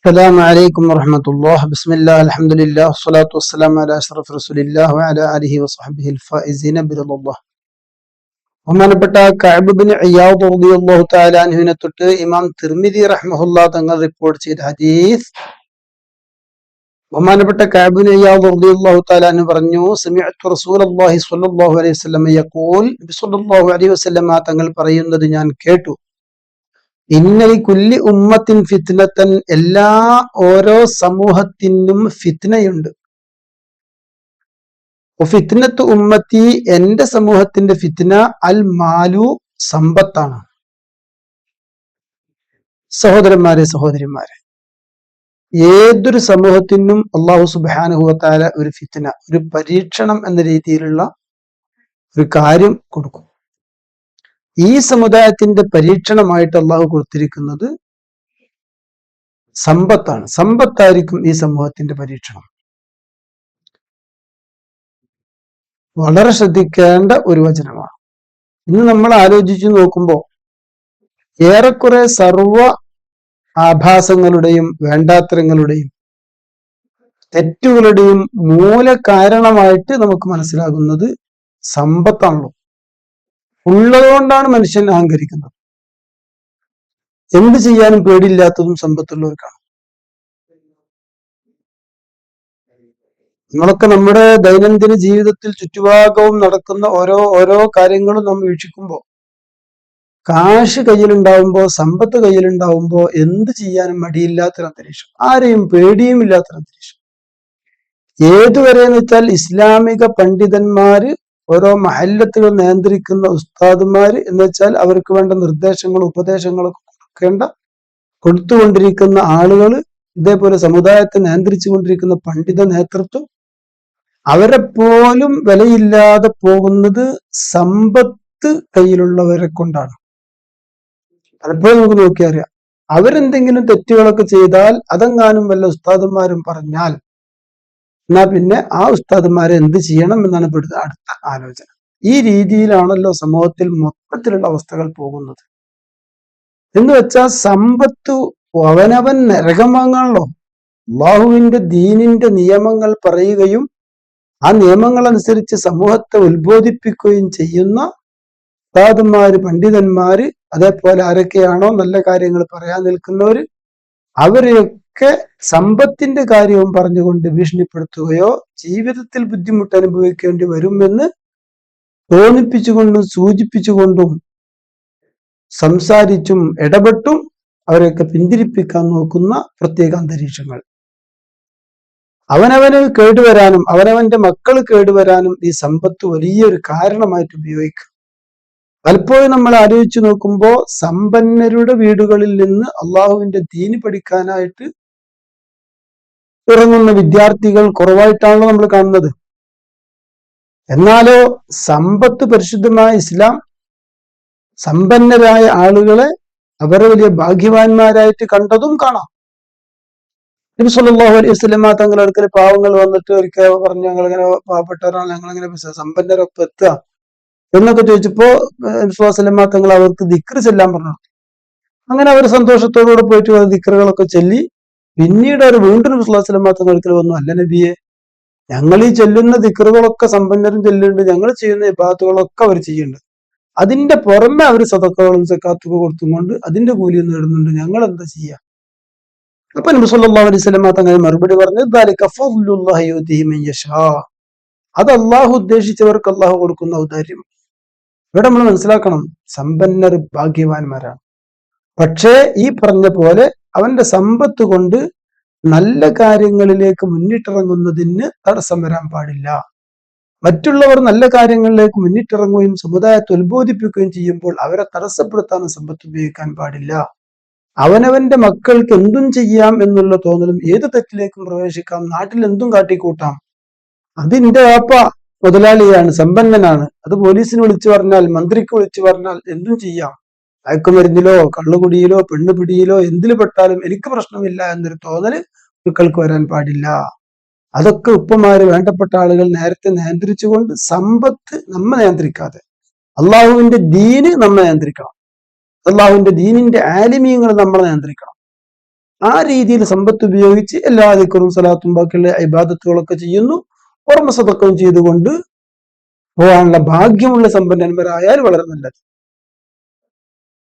السلام عليكم ورحمة الله بسم الله الحمد لله والصلاة والسلام على أشرف رسول الله وعلى آله وصحبه الفائزين برضا الله ബഹുമാനപ്പെട്ട കഅബിബിന് ഇയാദ് റളിയല്ലാഹു തആല അൻഹുവിനെ തൊട്ട് ഇമാം തിർമിദി റഹ്മഹുല്ല തങ്ങൾ റിപ്പോർട്ട് ചെയ്ത ഹദീസ് ബഹുമാനപ്പെട്ട കഅബിന് ഇയാദ് റളിയല്ലാഹു തആല അൻഹു പറഞ്ഞു സമിഅ്തു റസൂലല്ലാഹി സ്വല്ലല്ലാഹു അലൈഹി വസല്ലം യഖൂൽ നബി സ്വല്ലല്ലാഹു അലൈഹി വസല്ലം തങ്ങൾ പറയുന്നത് ഞാൻ കേട്ടു ഇന്നലി കുല്ലി ഉമ്മത്തിൻ ഫിത്നത്തൻ എല്ലാ ഓരോ സമൂഹത്തിനും ഫിത്നയുണ്ട്. ഫിത്നത്ത് ഉമ്മത്തി എന്റെ സമൂഹത്തിന്റെ ഫിത്ന അൽ മാലു സമ്പത്താണ്. സഹോദരന്മാരെ സഹോദരിമാരെ ഏതൊരു സമൂഹത്തിനും അള്ളാഹു സുബാനുഹുവത്താല ഒരു ഫിത്ന ഒരു പരീക്ഷണം എന്ന രീതിയിലുള്ള ഒരു കാര്യം കൊടുക്കും. ഈ സമുദായത്തിന്റെ പരീക്ഷണമായിട്ട് അള്ളാഹു കൊടുത്തിരിക്കുന്നത് സമ്പത്താണ്. സമ്പത്തായിരിക്കും ഈ സമൂഹത്തിന്റെ പരീക്ഷണം. വളരെ ശ്രദ്ധിക്കേണ്ട ഒരു വചനമാണ്. ഇന്ന് നമ്മൾ ആലോചിച്ചു നോക്കുമ്പോൾ ഏറെക്കുറെ സർവ ആഭാസങ്ങളുടെയും വേണ്ടാത്തരങ്ങളുടെയും തെറ്റുകളുടെയും മൂല കാരണമായിട്ട് നമുക്ക് മനസ്സിലാകുന്നത് സമ്പത്താണല്ലോ. ഉള്ളതുകൊണ്ടാണ് മനുഷ്യൻ അഹങ്കരിക്കുന്നത്. എന്ത് ചെയ്യാനും പേടിയില്ലാത്തതും സമ്പത്തുള്ളവർക്കാണ്. നിങ്ങളൊക്കെ നമ്മുടെ ദൈനംദിന ജീവിതത്തിൽ ചുറ്റുഭാഗവും നടക്കുന്ന ഓരോ ഓരോ കാര്യങ്ങളും നമ്മൾ വീക്ഷിക്കുമ്പോൾ കാശ് കയ്യിലുണ്ടാവുമ്പോൾ സമ്പത്ത് കയ്യിലുണ്ടാവുമ്പോൾ എന്ത് ചെയ്യാനും മടിയില്ലാത്തൊരു അന്തരീക്ഷം. ആരെയും പേടിയും ഇല്ലാത്തൊരു അന്തരീക്ഷം. ഏതുവരെ എന്ന് വെച്ചാൽ ഇസ്ലാമിക പണ്ഡിതന്മാര് ഓരോ മഹല്ലത്തുകൾ നിയന്ത്രിക്കുന്ന ഉസ്താദുമാര് എന്ന് വെച്ചാൽ അവർക്ക് വേണ്ട നിർദ്ദേശങ്ങളും ഉപദേശങ്ങളൊക്കെ കൊടുക്കേണ്ട കൊടുത്തുകൊണ്ടിരിക്കുന്ന ആളുകൾ ഇതേപോലെ സമുദായത്തെ നിയന്ത്രിച്ചു കൊണ്ടിരിക്കുന്ന പണ്ഡിത നേതൃത്വം അവരെ പോലും വിലയില്ലാതെ പോകുന്നത് സമ്പത്ത് കയ്യിലുള്ളവരെ കൊണ്ടാണ്. പലപ്പോഴും നമുക്ക് നോക്കിയറിയാം. അവരെന്തെങ്കിലും തെറ്റുകളൊക്കെ ചെയ്താൽ അതെങ്ങാനും വല്ല ഉസ്താദന്മാരും പറഞ്ഞാൽ എന്നാ പിന്നെ ആ ഉസ്താദന്മാരെ എന്ത് ചെയ്യണം എന്നാണ് ഇവിടുത്തെ അടുത്ത ആലോചന. ഈ രീതിയിലാണല്ലോ സമൂഹത്തിൽ മൊത്തത്തിലുള്ള അവസ്ഥകൾ പോകുന്നത്. എന്ന് വെച്ചാൽ സമ്പത്ത് അവനവൻ നരകം വാങ്ങാണല്ലോ. അള്ളാഹുവിന്റെ ദീനിന്റെ നിയമങ്ങൾ പറയുകയും ആ നിയമങ്ങൾ അനുസരിച്ച് സമൂഹത്തെ ഉത്ബോധിപ്പിക്കുകയും ചെയ്യുന്ന ഉസ്താദന്മാര് പണ്ഡിതന്മാര് അതേപോലെ ആരൊക്കെയാണോ നല്ല കാര്യങ്ങൾ പറയാൻ നിൽക്കുന്നവര് അവരെയൊക്കെ സമ്പത്തിന്റെ കാര്യവും പറഞ്ഞുകൊണ്ട് ഭീഷണിപ്പെടുത്തുകയോ ജീവിതത്തിൽ ബുദ്ധിമുട്ട് അനുഭവിക്കേണ്ടി വരുമെന്ന് തോന്നിപ്പിച്ചുകൊണ്ടും സൂചിപ്പിച്ചുകൊണ്ടും സംസാരിച്ചും ഇടപെട്ടും അവരെയൊക്കെ പിന്തിരിപ്പിക്കാൻ നോക്കുന്ന പ്രത്യേക അന്തരീക്ഷങ്ങൾ. അവനവന് കേടുവരാനും അവനവന്റെ മക്കൾ കേടുവരാനും ഈ സമ്പത്ത് വലിയൊരു കാരണമായിട്ട് ഉപയോഗിക്കും പലപ്പോഴും നമ്മൾ ആലോചിച്ചു നോക്കുമ്പോൾ സമ്പന്നരുടെ വീടുകളിൽ നിന്ന് അള്ളാഹുവിന്റെ ദീന് പഠിക്കാനായിട്ട് ഇറങ്ങുന്ന വിദ്യാർത്ഥികൾ കുറവായിട്ടാണല്ലോ നമ്മൾ കാണുന്നത്. എന്നാലോ സമ്പത്ത് പരിശുദ്ധമായ ഇസ്ലാം സമ്പന്നരായ ആളുകളെ അവരെ വലിയ ഭാഗ്യവാന്മാരായിട്ട് കണ്ടതും കാണാം. നബി സല്ലല്ലാഹു അലൈഹി വസല്ലമ തങ്ങളുടെ അടുക്കൽ പാവങ്ങൾ വന്നിട്ട് ഒരിക്കൽ പറഞ്ഞു ഞങ്ങൾ ഇങ്ങനെ പാവപ്പെട്ടവരാണ് ഞങ്ങൾ ഇങ്ങനെ സമ്പന്നരൊപ്പം എത്തുക. എന്നൊക്കെ ചോദിച്ചപ്പോ വിശ്വാസലമ്മ തങ്ങൾ അവർക്ക് ദിക്റ് ചെല്ലാൻ പറഞ്ഞു. അങ്ങനെ അവർ സന്തോഷത്തോടുകൂടെ പോയിട്ട് ദിക്റുകളൊക്കെ ചൊല്ലി. പിന്നീട് അവർ വീണ്ടും വിശ്വാസലമ്മ തങ്ങൾ ഒരിക്കൽ വന്നു. അല്ല നബിയെ ഞങ്ങൾ ഈ ചെല്ലുന്ന ദിക്റുകളൊക്കെ സമ്പന്നരും ചെല്ലുന്നുണ്ട്. ഞങ്ങൾ ചെയ്യുന്ന വിഭാഗത്തുകളൊക്കെ അവർ ചെയ്യുന്നുണ്ട്. അതിന്റെ പുറമെ അവർ സതക്കകളും സക്കാത്തൊക്കെ കൊടുത്തും കൊണ്ട് അതിന്റെ കൂലി നേടുന്നുണ്ട്. ഞങ്ങൾ എന്താ ചെയ്യാ അപ്പൊ നബി സല്ലല്ലാഹു അലൈഹി വസല്ലം തങ്ങൾ മറുപടി പറഞ്ഞു ദാലിക മൻ യശാ അത് അള്ളാഹു ഉദ്ദേശിച്ചവർക്ക് അള്ളാഹു കൊടുക്കുന്ന ഔദാര്യം. ഇവിടെ നമ്മൾ മനസ്സിലാക്കണം സമ്പന്നർ ഭാഗ്യവാന്മാരാണ്. പക്ഷേ ഈ പറഞ്ഞ പോലെ അവന്റെ സമ്പത്ത് കൊണ്ട് നല്ല കാര്യങ്ങളിലേക്ക് മുന്നിട്ടിറങ്ങുന്നതിന് തടസ്സം വരാൻ പാടില്ല. മറ്റുള്ളവർ നല്ല കാര്യങ്ങളിലേക്ക് മുന്നിട്ടിറങ്ങുകയും സമുദായത്തെ ഉത്ബോധിപ്പിക്കുകയും ചെയ്യുമ്പോൾ അവരെ തടസ്സപ്പെടുത്താനും സമ്പത്ത് ഉപയോഗിക്കാൻ പാടില്ല. അവനവന്റെ മക്കൾക്ക് എന്തും ചെയ്യാം എന്നുള്ള തോന്നലും ഏത് തെറ്റിലേക്കും പ്രവേശിക്കാം നാട്ടിൽ എന്തും കാട്ടിക്കൂട്ടാം. അതിന്റെ വാപ്പ മുതലാളിയാണ് സമ്പന്നനാണ്. അത് പോലീസിന് വിളിച്ചു പറഞ്ഞാൽ മന്ത്രിക്ക് വിളിച്ചു പറഞ്ഞാൽ എന്തും ചെയ്യാം. മയക്കുമരുന്നിലോ കള്ളുകുടിയിലോ പെണ്ണുപിടിയിലോ എന്തിൽ പെട്ടാലും എനിക്ക് പ്രശ്നമില്ല എന്നൊരു തോന്നൽ മക്കൾക്ക് വരാൻ പാടില്ല. അതൊക്കെ ഉപ്പമാര് വേണ്ടപ്പെട്ട ആളുകൾ നേരത്തെ നിയന്ത്രിച്ചുകൊണ്ട് സമ്പത്ത് നമ്മെ നിയന്ത്രിക്കാതെ അള്ളാഹുവിന്റെ ദീന് നമ്മെ നിയന്ത്രിക്കണം. അള്ളാഹുവിന്റെ ദീനിന്റെ ആലിമീങ്ങൾ നമ്മൾ നിയന്ത്രിക്കണം. ആ രീതിയിൽ സമ്പത്ത് ഉപയോഗിച്ച് എല്ലാ ദിക്കറും സലാത്തും ബാക്കിയുള്ള ഇബാദത്തുകളൊക്കെ ചെയ്യുന്നു. ഓർമ്മ സതക്കവും ചെയ്തുകൊണ്ട് പോകാനുള്ള ഭാഗ്യമുള്ള സമ്പന്നന്മാരായാൽ വളരെ നല്ലത്.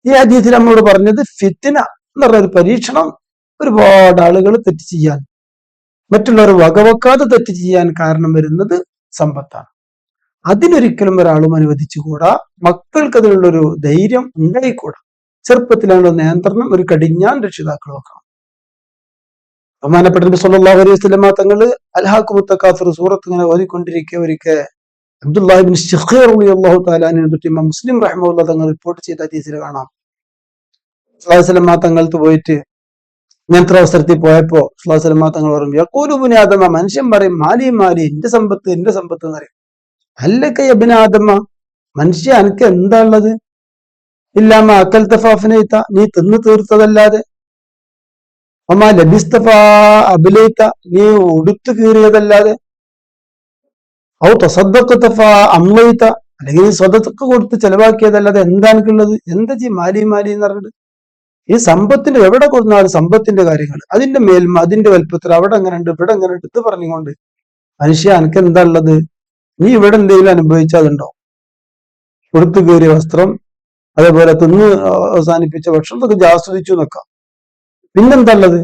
ഈ ഹദീസിൽ നമ്മളോട് പറഞ്ഞത് ഫിത്തിന എന്ന് പറഞ്ഞ ഒരു പരീക്ഷണം ഒരുപാട് ആളുകൾ തെറ്റ് ചെയ്യാൻ മറ്റുള്ളവർ വകവെക്കാതെ തെറ്റ് ചെയ്യാൻ കാരണം വരുന്നത് സമ്പത്താണ്. അതിനൊരിക്കലും ഒരാളും അനുവദിച്ചുകൂടാ. മക്കൾക്ക് അതിനുള്ളൊരു ധൈര്യം ഉണ്ടായിക്കൂടാ. ചെറുപ്പത്തിലുള്ള നിയന്ത്രണം ഒരു കടിഞ്ഞാൻ രക്ഷിതാക്കൾ വെക്കണം ബഹുമാനപ്പെട്ട നബി സല്ലല്ലാഹു അലൈഹി വസല്ലമ തങ്ങൾ അൽഹാഖു മുത്തക്കാഫിർ സൂറത്ത് ഇങ്ങനെ ഓതിക്കൊണ്ടിരിക്കെ ഒരിക്കൽ അബ്ദുല്ലാഹിബിൻ ഷിഖീർ റളിയല്ലാഹു തആലാനെ തൊട്ട് മുസ്ലിം റഹ്മുള്ള തങ്ങൾ റിപ്പോർട്ട് ചെയ്ത ഹദീസിൽ കാണാം. സ്വലാസ്ലമ തങ്ങൾക്ക് പോയിട്ട് ഇങ്ങനത്തെ അവസരത്തിൽ പോയപ്പോ സ്വലാസ്ലമ തങ്ങൾ പറയും യക്കൂലുബിന് ആദമ മനുഷ്യൻ പറയും മാലി മാലി എന്റെ സമ്പത്ത് എന്റെ സമ്പത്ത് എന്ന് പറയും. അല്ലക്ക അബിനാദമ്മ മനുഷ്യ അനക്ക് എന്താ ഉള്ളത്? ഇല്ലാമ അക്കൽ തഫാഫിനെ നീ തിന്നു തീർത്തതല്ലാതെ അമ്മ നീ ഉടുത്തു കീറിയതല്ലാതെ. ഔ തൊസദ്ദക്കത്തഫ അമ്മയിത്ത അല്ലെങ്കിൽ നീ സ്വതത്തൊക്കെ കൊടുത്ത് ചെലവാക്കിയതല്ലാതെ എന്താണെന്നുള്ളത് എന്താ ചെയ്യും മാലി മാലി എന്ന് പറഞ്ഞത് ഈ സമ്പത്തിന്റെ എവിടെ കൊടുത്താലും സമ്പത്തിന്റെ കാര്യങ്ങൾ. അതിന്റെ മേൽമ അതിന്റെ വലുപ്പത്തിൽ അവിടെ അങ്ങനെ ഉണ്ട് ഇവിടെ അങ്ങനെ ഉണ്ട് ഇത് പറഞ്ഞുകൊണ്ട് മനുഷ്യ എനിക്ക് എന്താ ഉള്ളത്? നീ ഇവിടെ എന്തെങ്കിലും അനുഭവിച്ചതുണ്ടോ കൊടുത്തു കയറിയ വസ്ത്രം അതേപോലെ തിന്ന് അവസാനിപ്പിച്ച ഭക്ഷണത്തൊക്കെ ആസ്വദിച്ചു നോക്കാം പിന്നെന്താ ഉള്ളത്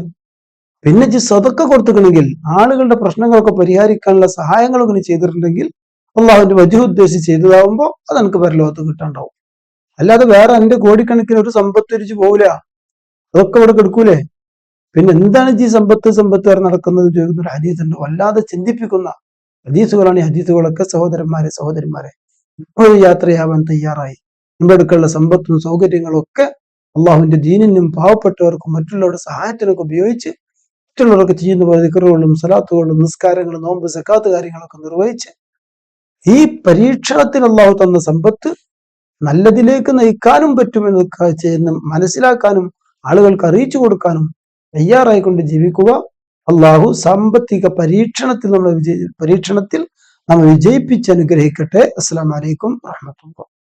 പിന്നെ ജി സ്വതൊക്കെ കൊടുത്തിക്കണമെങ്കിൽ ആളുകളുടെ പ്രശ്നങ്ങളൊക്കെ പരിഹരിക്കാനുള്ള സഹായങ്ങളൊക്കെ നീ ചെയ്തിട്ടുണ്ടെങ്കിൽ അള്ളാഹുവിന്റെ വജു ഉദ്ദേശിച്ച് ചെയ്തതാവുമ്പോ അത് എനിക്ക് പരലോകത്ത് കിട്ടാണ്ടാവും. അല്ലാതെ വേറെ എന്റെ കോടിക്കണക്കിന് ഒരു സമ്പത്ത് തിരിച്ചു പോവില്ല. അതൊക്കെ ഇവിടെ കിടക്കൂലേ? പിന്നെ എന്താണ് ഈ സമ്പത്ത് സമ്പത്ത് വരെ നടക്കുന്നത് ചോദിക്കുന്ന ഒരു ഹദീസുണ്ട്. വല്ലാതെ ചിന്തിപ്പിക്കുന്ന ഹദീസുകളാണ് ഈ ഹദീസുകളൊക്കെ സഹോദരന്മാരെ സഹോദരന്മാരെ ഇപ്പോഴും യാത്രയാവാൻ തയ്യാറായി. നമ്മുടെ അടുക്കളുള്ള സമ്പത്തും സൗകര്യങ്ങളും ഒക്കെ അള്ളാഹുവിന്റെ ദീനിനും പാവപ്പെട്ടവർക്കും മറ്റുള്ളവരുടെ സഹായത്തിനൊക്കെ ഉപയോഗിച്ച് മറ്റുള്ളവർക്ക് ചെയ്യുന്ന പോലെ ദിക്കറുകളും സലാത്തുകളും നിസ്കാരങ്ങളും നോമ്പ് സക്കാത്ത് കാര്യങ്ങളൊക്കെ നിർവഹിച്ച് ഈ പരീക്ഷണത്തിൽ അള്ളാഹു തന്ന സമ്പത്ത് നല്ലതിലേക്ക് നയിക്കാനും പറ്റുമെന്ന് ചെയ്യുന്ന മനസ്സിലാക്കാനും ആളുകൾക്ക് അറിയിച്ചു കൊടുക്കാനും തയ്യാറായിക്കൊണ്ട് ജീവിക്കുക. അള്ളാഹു സാമ്പത്തിക പരീക്ഷണത്തിൽ നമ്മൾ വിജയി പരീക്ഷണത്തിൽ നമ്മൾ വിജയിപ്പിച്ച് അനുഗ്രഹിക്കട്ടെ. അസ്സാം വലൈക്കും വാഹമത്തുള്ള